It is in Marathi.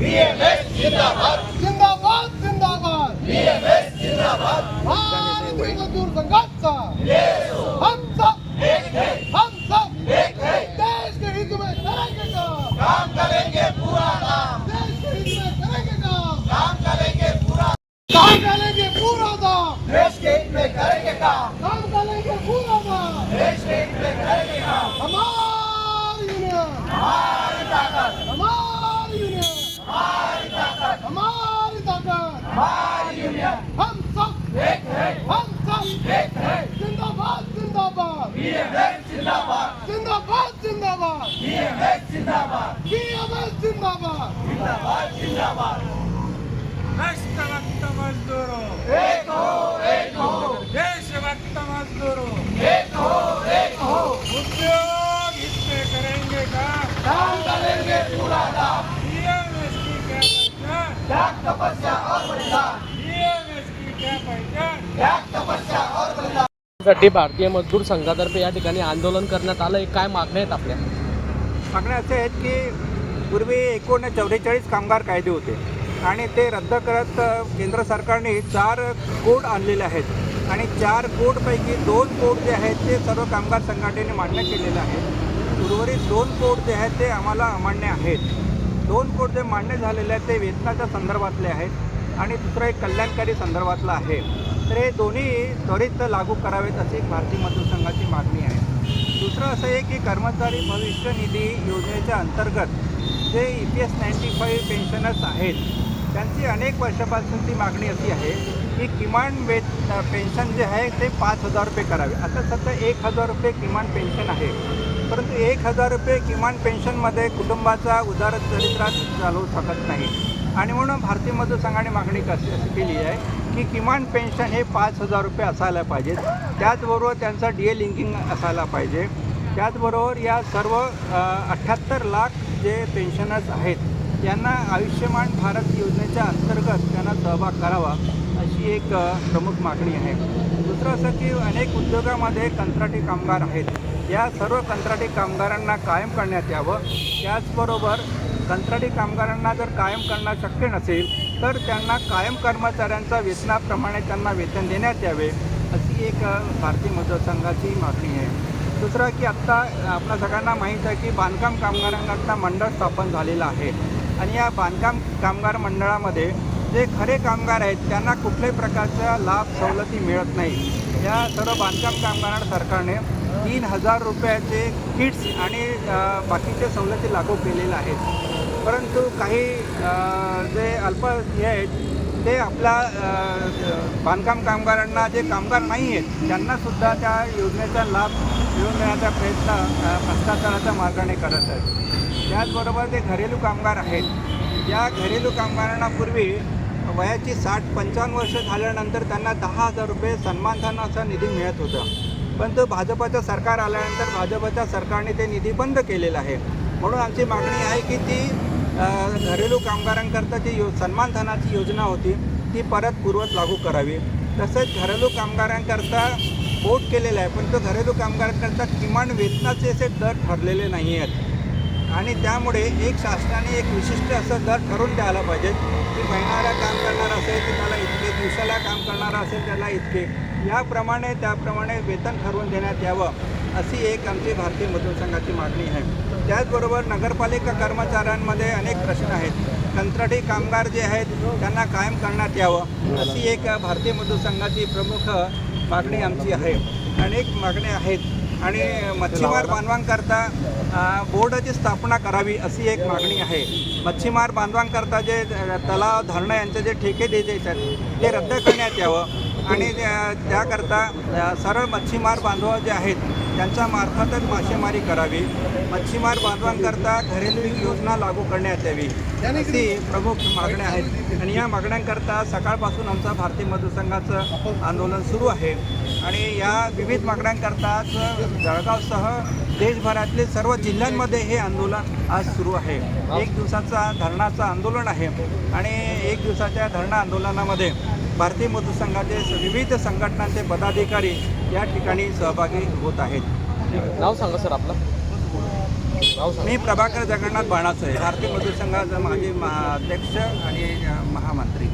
BMS जिंदाबाद जिंदाबाद जिंदाबाद BMS जिंदाबाद भारत मजदूर संघर्ष हम सब एक है हम सब एक है देश के हित में करेंगे काम काम करेंगे पूरा काम देश के हित में करेंगे काम काम करेंगे पूरा काम करेंगे पूरा काम देश के हित में करेंगे काम काम करेंगे पूरा काम देश के हित में करेंगे काम हमारी हमारी ताकत जिंदाबाद बीएमएस जिंदाबाद. जिंदाबाद जिंदाबाद. बीएमएस जिंदाबाद. बीएमएस जिंदाबाद. राष्ट्रभक्त मजदूरो. एक हो एक हो. देशभक्त मजदूरो. एक हो एक हो. उद्योग करेंगे काम. काम करेंगे पूरा काम. बीएमएस की क्या पहचान? त्याग तपस्या और बलिदान? बीएमएस की क्या पहचान? त्याग तपस्या और साठी भारतीय मजदूर संघातर्फे या ठिकाणी आंदोलन करण्यात आलं. हे काय मागण्या आहेत आपल्या? मागण्या असे आहेत की पूर्वी एकूण चौवेचाळीस कामगार कायदे होते आणि ते रद्द करत केंद्र सरकारने चार कोड आणलेले आहेत. आणि चार कोडपैकी दोन कोड जे आहेत ते सर्व कामगार संघटनेने मान्य केलेले आहेत. उर्वरित दोन कोड जे आहेत ते आम्हाला अमान्य आहेत. दोन कोड जे मान्य झालेले आहेत ते वेतनाच्या संदर्भातले आहेत आणि दुसरं एक कल्याणकारी संदर्भातलं आहे. तर हे दोन्ही त्वरित लागू करावेत अशी भारतीय मजदूर संघाची मागणी आहे. दुसरं असं आहे की कर्मचारी भविष्य निधी योजनेच्या अंतर्गत जे E P S ninety five pensioners आहेत त्यांची अनेक वर्षापासूनची मागणी अशी आहे की किमान वेत पेन्शन जे आहे ते पाच हजार रुपये करावे. आता सध्या एक हजार रुपये किमान पेन्शन आहे. परंतु एक हजार रुपये किमान पेन्शनमध्ये कुटुंबाचा उदारचरित्रात चालवू शकत नाही. आणि म्हणून भारतीय मजदूर संघाने मागणी कशी अशी केली आहे की किमान पेन्शन हे पाच हजार रुपये असायला पाहिजेत. त्याचबरोबर त्यांचा डी ए लिंकिंग असायला पाहिजे. त्याचबरोबर या सर्व अठ्ठ्याहत्तर लाख जे पेन्शनर्स आहेत यांना आयुष्यमान भारत योजनेच्या अंतर्गत त्यांना सहभाग करावा अशी एक प्रमुख मागणी आहे. दुसरं असं की अनेक उद्योगामध्ये कंत्राटी कामगार आहेत. या सर्व कंत्राटी कामगारांना कायम करण्यात यावं. त्याचबरोबर कंत्राटी कामगारांना जर कायम करणं शक्य नसेल तर त्यांना कायम कर्मचाऱ्यांच्या वेतनाप्रमाणे त्यांना वेतन देण्यात यावे अशी एक भारतीय मजदूर संघाची मागणी आहे. दुसरं की आत्ता आपल्या सगळ्यांना माहीत आहे की बांधकाम कामगारांकरता मंडळ स्थापन झालेलं आहे. आणि या बांधकाम कामगार मंडळामध्ये जे खरे कामगार आहेत त्यांना कुठल्याही प्रकारच्या लाभ सवलती मिळत नाही. या सर्व बांधकाम कामगारांना सरकारने तीन हजार रुपयाचे किट्स आणि बाकीचे सवलती लागू केलेल्या आहेत. परंतु काही जे अल्प हे आहेत ते आपल्या बांधकाम कामगारांना जे कामगार नाही आहेत त्यांनासुद्धा त्या योजनेचा लाभ मिळवून देण्याचा प्रयत्न भ्रष्टाचाराच्या मार्गाने करत आहेत. त्याचबरोबर जे घरेलू कामगार आहेत या घरेलू कामगारांना पूर्वी वयाची साठ पंचावन्न वर्ष झाल्यानंतर त्यांना दहा हजार रुपये सन्मानधन असा निधी मिळत होता. पण तो भाजपचं सरकार आल्यानंतर भाजपाच्या सरकारने ते निधी बंद केलेला आहे. म्हणून आमची मागणी आहे की ती घरेलू कामगारांकरता जी यो सन्मानधनाची योजना होती ती परत पूर्वत लागू करावी. तसेच घरेलू कामगारांकरता बोट केलेलं आहे पण तो घरेलू कामगारांकरता किमान वेतनाचे असे दर ठरलेले नाही आहेत. आणि त्यामुळे एक शासनाने एक विशिष्ट असं दर ठरवून द्यायला पाहिजे की महिन्याला काम करणार असेल तर करणारा असेल त्याला इतके. याप्रमाणे त्याप्रमाणे वेतन ठरवून देण्यात यावं अशी एक आमची भारतीय मजूर संघाची मागणी आहे. त्याचबरोबर नगरपालिका कर्मचाऱ्यांमध्ये अनेक प्रश्न आहेत. कंत्राटी कामगार जे आहेत त्यांना कायम करण्यात यावं अशी एक भारतीय मजूर संघाची प्रमुख मागणी आमची आहे. अनेक मागण्या आहेत. आणि मच्छीमार बांधवांकरता बोर्डाची स्थापना करावी अशी एक मागणी आहे. मच्छीमार बांधवांकरता जे तलाव धरणं यांचे जे ठेके द्यायचे आहेत ते रद्द करण्यात यावं. आणि त्याकरता सरळ मच्छीमार बांधव जे आहेत त्यांच्या मार्फतच मासेमारी करावी. मच्छीमार बांधवांकरता घरेलू योजना लागू करण्यात यावी. अशी प्रमुख मागण्या आहेत. आणि या मागण्यांकरता सकाळपासून आमचा भारतीय मजदूर आंदोलन सुरू आहे. आणि या विविध मागण्यांकरताच जळगावसह देशभरातले सर्व जिल्ह्यांमध्ये हे आंदोलन आज सुरू आहे. एक दिवसाचा धरणाचं आंदोलन आहे आणि एक दिवसाच्या धरणा आंदोलनामध्ये भारतीय मजदूर संघाचे विविध संघटनांचे पदाधिकारी या ठिकाणी सहभागी होत आहेत. नाव सांगा सर आपलं. मी प्रभाकर जगन्नाथ बाणाचं आहे भारतीय मजदूर संघाचा माजी महा अध्यक्ष आणि महामंत्री.